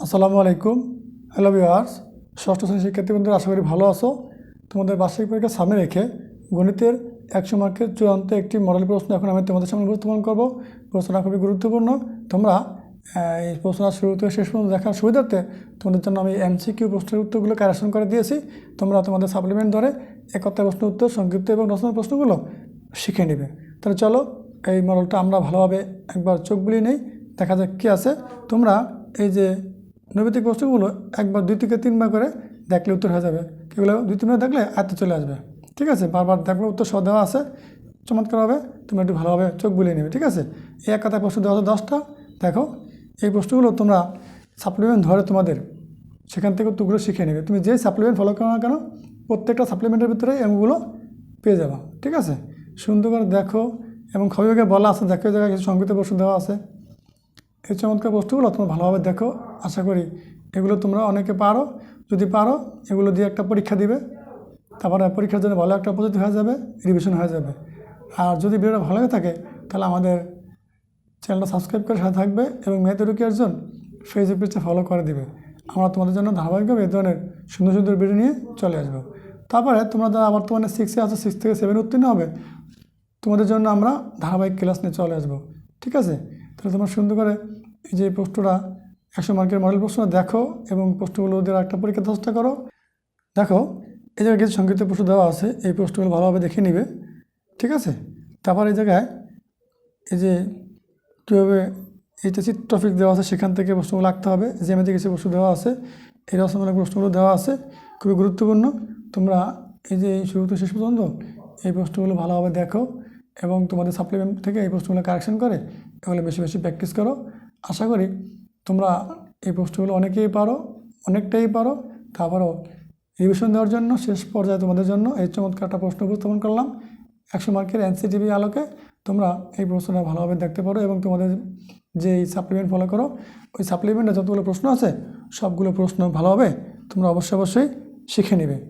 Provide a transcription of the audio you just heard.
আসসালামু আলাইকুম। Hello viewers ষষ্ঠ শ্রেণির শিক্ষার্থী বন্ধুরা, আশা করি ভালো আছো। তোমাদের বার্ষিক পরীক্ষা সামনে রেখে গণিতের একশো মার্কের চূড়ান্ত একটি মডেল প্রশ্ন এখন আমি তোমাদের সামনে উপস্থাপন করব। প্রশ্নটা খুবই গুরুত্বপূর্ণ। তোমরা এই প্রশ্নটা শুরু থেকে শেষ পর্যন্ত দেখার সুবিধার্থে তোমাদের জন্য আমি এমসিকিউ প্রশ্নের উত্তরগুলো কারেকশন করে দিয়েছি। তোমরা তোমাদের সাপ্লিমেন্ট ধরে একটা প্রশ্ন উত্তর, সংক্ষিপ্ত এবং রচনার প্রশ্নগুলো শিখে নেবে। তাহলে চলো, এই মডেলটা আমরা ভালোভাবে একবার চোখ বুলিয়ে নেই, দেখা যাক কী আছে। তোমরা এই যে নৈবেদিক বস্তুগুলো একবার দুই থেকে তিনবার করে দেখলে উত্তর হয়ে যাবে। এগুলো দুই তিনবার দেখলে আয়ত্তে চলে আসবে। ঠিক আছে? বারবার দেখবে উত্তর সহ দেওয়া আছে। চমৎকারভাবে তুমি একটু ভালোভাবে চোখ বুলিয়ে নেবে। ঠিক আছে? এই এক কথায় প্রশ্ন দেওয়া আছে দশটা। দেখো, এই প্রশ্নগুলো তোমরা সাপ্লিমেন্ট ধরে তোমাদের সেখান থেকে উত্তরগুলো শিখে নেবে। তুমি যেই সাপ্লিমেন্ট ফলো করো না কেন, প্রত্যেকটা সাপ্লিমেন্টের ভিতরে এমগুলো পেয়ে যাবা। ঠিক আছে? সুন্দর করে দেখো। এবং খবিভাগে বলা আছে। দেখো জায়গায় কিছু সংগীত প্রশ্ন দেওয়া আছে। এই চমৎকার বস্তুগুলো তোমরা ভালোভাবে দেখো, আশা করি এগুলো তোমরা অনেকে পারো। যদি পারো, এগুলো দিয়ে একটা পরীক্ষা দিবে। তারপরে পরীক্ষার জন্য ভালো একটা পদ্ধতি হয়ে যাবে রিভিশন হয়ে যাবে। আর যদি ভিডিওটা ভালো হয়ে থাকে, তাহলে আমাদের চ্যানেলটা সাবস্ক্রাইব করে সাথে থাকবে এবং মেয়েদের রুকি একজন ফেসবুক পেজটা ফলো করে দিবে। আমরা তোমাদের জন্য ধারাবাহিকভাবে এই ধরনের সুন্দর সুন্দর ভিডিও নিয়ে চলে আসব। তারপরে তোমরা যারা বর্তমানে সিক্সে আছো সিক্স থেকে সেভেন উত্তীর্ণ হবে, তোমাদের জন্য আমরা ধারাবাহিক ক্লাস নিয়ে চলে আসব। ঠিক আছে? তাহলে তোমরা সুন্দর করে এই যে প্রশ্নটা একশো মার্কের মডেল প্রশ্নটা দেখো এবং প্রশ্নগুলো ওদের একটা পরীক্ষা চেষ্টা করো। দেখো, এই জায়গায় কিছু সংক্ষিপ্ত প্রশ্ন দেওয়া আছে, এই প্রশ্নগুলো ভালোভাবে দেখে নিবে, ঠিক আছে? তারপর এই জায়গায় এই যে কীভাবে এইটা টপিক দেওয়া আছে, সেখান থেকে প্রশ্নগুলো আঁকতে হবে। জ্যামিতি কিছু প্রশ্ন দেওয়া আছে, এই রচনামূলক প্রশ্নগুলো দেওয়া আছে, খুবই গুরুত্বপূর্ণ। তোমরা এই যে শুরু থেকে শেষ পর্যন্ত এই প্রশ্নগুলো ভালোভাবে দেখো। এবং তোমাদের সাপ্লিমেন্ট থেকে এই প্রশ্নগুলো কারেকশন করে এগুলো বেশি বেশি প্র্যাকটিস করো। আশা করি তোমরা এই প্রশ্নগুলো অনেকেই পারো, অনেকটাই পারো। তারপরও রিভিশন দেওয়ার জন্য, শেষ পর্যায়ে তোমাদের জন্য এই চমৎকার একটা প্রশ্ন উপস্থাপন করলাম। একশো মার্কের এনসিটিভি আলোকে তোমরা এই প্রশ্নটা ভালোভাবে দেখতে পারো এবং তোমাদের যে সাপ্লিমেন্ট ফলো করো, ওই সাপ্লিমেন্টে যতগুলো প্রশ্ন আছে, সবগুলো প্রশ্ন ভালোভাবে তোমরা অবশ্যই অবশ্যই শিখে নেবে।